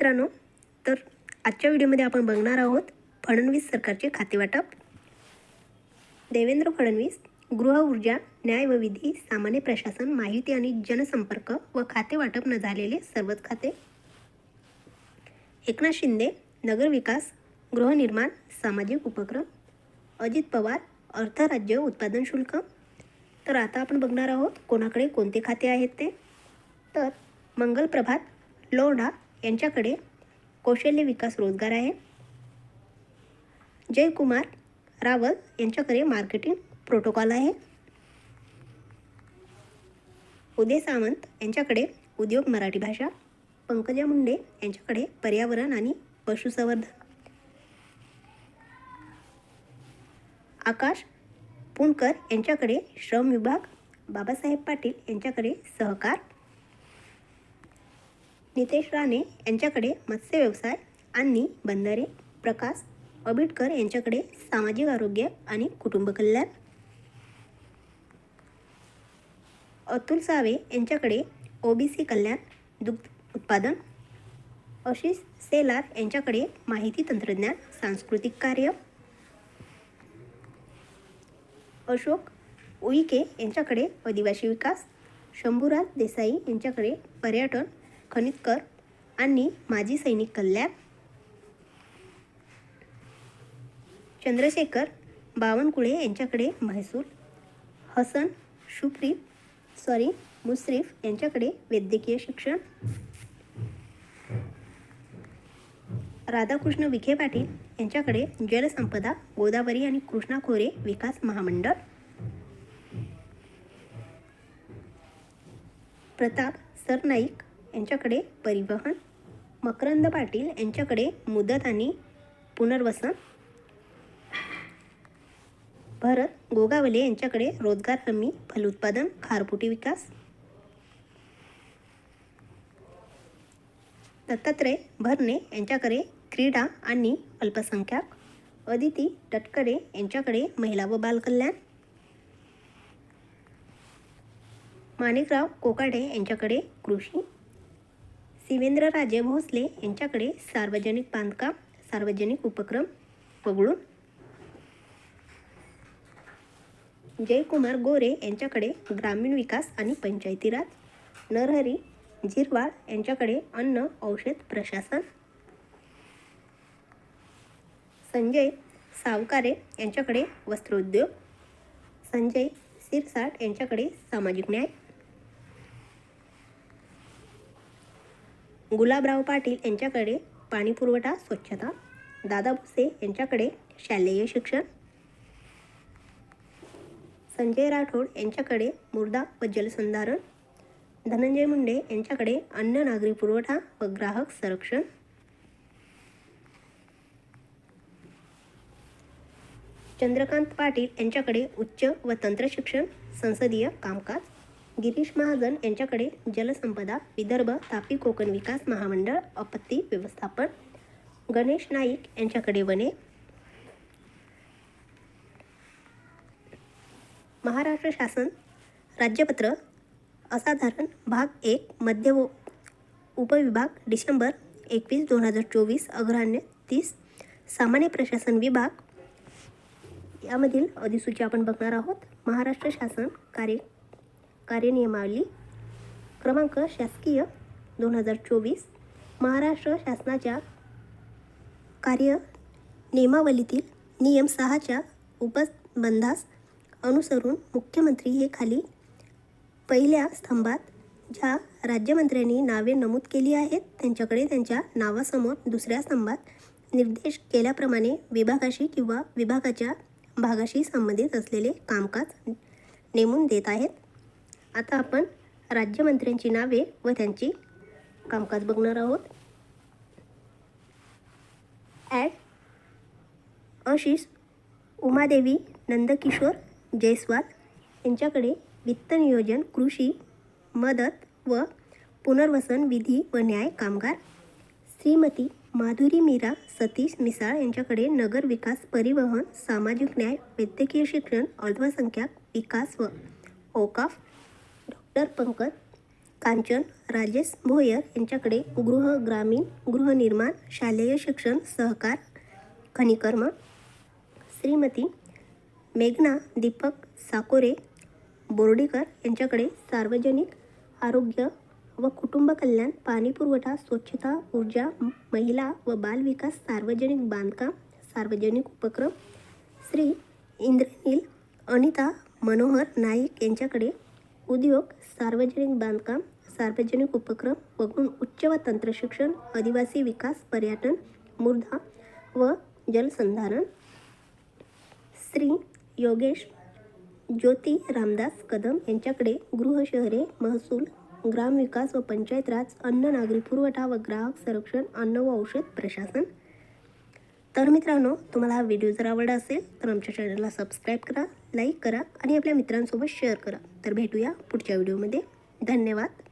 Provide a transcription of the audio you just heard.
मित्रांनो तर आजच्या व्हिडिओमध्ये आपण बघणार आहोत फडणवीस सरकारचे खातेवाटप. देवेंद्र फडणवीस गृह ऊर्जा न्याय व विधी सामान्य प्रशासन माहिती आणि जनसंपर्क व खातेवाटप न झालेले सर्वच खाते. एकनाथ शिंदे नगरविकास गृहनिर्माण सामाजिक उपक्रम अजित पवार अर्थ राज्य उत्पादन शुल्क. तर आता आपण बघणार आहोत कोणाकडे कोणते खाते आहेत ते. तर मंगल प्रभात लोढा यांच्याकडे कौशल्य विकास रोजगार आहे. जयकुमार रावल यांच्याकडे मार्केटिंग प्रोटोकॉल आहे. उदय सावंत यांच्याकडे उद्योग मराठी भाषा. पंकजा मुंडे यांच्याकडे पर्यावरण आणि पशुसंवर्धन. आकाश पुणकर यांच्याकडे श्रम विभाग. बाबासाहेब पाटील यांच्याकडे सहकार. नितेश राणे यांच्याकडे मत्स्य व्यवसाय आणि बंधारे प्रकाश अबिटकर यांच्याकडे सामाजिक आरोग्य आणि कुटुंब कल्याण. अतुल सावे यांच्याकडे ओबीसी कल्याण दुग्ध उत्पादन. आशिष सेलार यांच्याकडे माहिती तंत्रज्ञान सांस्कृतिक कार्य. अशोक उईके यांच्याकडे आदिवासी विकास. शंभूराज देसाई यांच्याकडे पर्यटन खनितकर आणि माजी सैनिक कल्याण. चंद्रशेखर बावनकुळे यांच्याकडे महसूल हसन शुप्रीत सॉरी मुश्रीफ यांच्याकडे वैद्यकीय शिक्षण. राधाकृष्ण विखे पाटील यांच्याकडे जलसंपदा गोदावरी आणि कृष्णा खोरे विकास महामंडळ. प्रताप सरनाईक यांच्याकडे परिवहन मकरंद पाटील यांच्याकडे मुदत आणि पुनर्वसन भरत गोगावले यांच्याकडे रोजगार हमी फलोत्पादन खारपुटी विकास. दत्तात्रय भरणे यांच्याकडे क्रीडा आणि अल्पसंख्याक अदिती तटकरे यांच्याकडे महिला व बालकल्याण माणिकराव कोकाडे यांच्याकडे कृषी शिवेंद्रराजे भोसले यांच्याकडे सार्वजनिक बांधकाम सार्वजनिक उपक्रम वगळून जयकुमार गोरे यांच्याकडे ग्रामीण विकास आणि पंचायती राज नरहरी झिरवाळ यांच्याकडे अन्न औषध प्रशासन संजय सावकारे यांच्याकडे वस्त्रोद्योग संजय सिरसाट यांच्याकडे सामाजिक न्याय गुलाबराव पाटील यांच्याकडे पाणीपुरवठा स्वच्छता. दादा भुसे यांच्याकडे शालेय शिक्षण. संजय राठोड यांच्याकडे मुर्दा व जलसंधारण धनंजय मुंडे यांच्याकडे अन्न नागरी पुरवठा व ग्राहक संरक्षण. चंद्रकांत पाटील यांच्याकडे उच्च व तंत्र शिक्षण संसदीय कामकाज. गिरीश महाजन यांच्याकडे जलसंपदा विदर्भ तापी कोकण विकास महामंडळ आपत्ती व्यवस्थापन गणेश नाईक यांच्याकडे वने महाराष्ट्र शासन राज्यपत्र असाधारण भाग एक मध्य व उपविभाग डिसेंबर एकवीस दोन हजार चोवीस अग्रहाण्य तीस सामान्य प्रशासन विभाग. यामधील अधिसूची आपण बघणार आहोत. महाराष्ट्र शासन कार्य कार्यनियमावली क्रमांक शासकीय दोन हजार चोवीस महाराष्ट्र शासनाच्या कार्य नियमावलीतील नियम सहाच्या उपबंधास अनुसरून मुख्यमंत्री हे खाली पहिल्या स्तंभात ज्या राज्यमंत्र्यांनी नावे नमूद केली आहेत त्यांच्याकडे त्यांच्या नावासमोर दुसऱ्या स्तंभात निर्देश केल्याप्रमाणे विभागाशी किंवा विभागाच्या भागाशी संबंधित असलेले कामकाज नेमून देत आहेत. आता आपण राज्यमंत्र्यांची नावे व त्यांची कामकाज बघणार आहोत. ॲड आशिष उमादेवी नंदकिशोर जयस्वाल यांच्याकडे वित्त नियोजन कृषी मदत व पुनर्वसन विधी व न्याय कामगार श्रीमती माधुरी मीरा सतीश मिसाळ यांच्याकडे नगर विकास परिवहन सामाजिक न्याय वैद्यकीय शिक्षण अल्पसंख्याक विकास व ओकाफ डॉक्टर पंकज कांचन राजेश भोयर यांच्याकडे गृह ग्रामीण गृहनिर्माण शालेय शिक्षण सहकार खनिकर्म श्रीमती मेघना दीपक साकोरे बोर्डीकर यांच्याकडे सार्वजनिक आरोग्य व कुटुंब कल्याण पाणीपुरवठा स्वच्छता ऊर्जा महिला व बाल विकास सार्वजनिक बांधकाम सार्वजनिक उपक्रम श्री इंद्रनील अनिता मनोहर नाईक यांच्याकडे उद्योग सार्वजनिक बांधकाम सार्वजनिक उपक्रम वगळून उच्च व तंत्रशिक्षण आदिवासी विकास पर्यटन मृदा व जलसंधारण. श्री योगेश ज्योती रामदास कदम यांच्याकडे गृह शहरे महसूल ग्रामविकास व पंचायत राज अन्न नागरी पुरवठा व ग्राहक संरक्षण अन्न व औषध प्रशासन. तर मित्रांनो तुम्हाला हा व्हिडिओ जर आवडला असेल तर आमच्या चॅनलला सबस्क्राईब करा. लाईक करा आणि आपल्या मित्रांसोबत शेअर करा. तर भेटूया पुढच्या व्हिडिओमध्ये. धन्यवाद.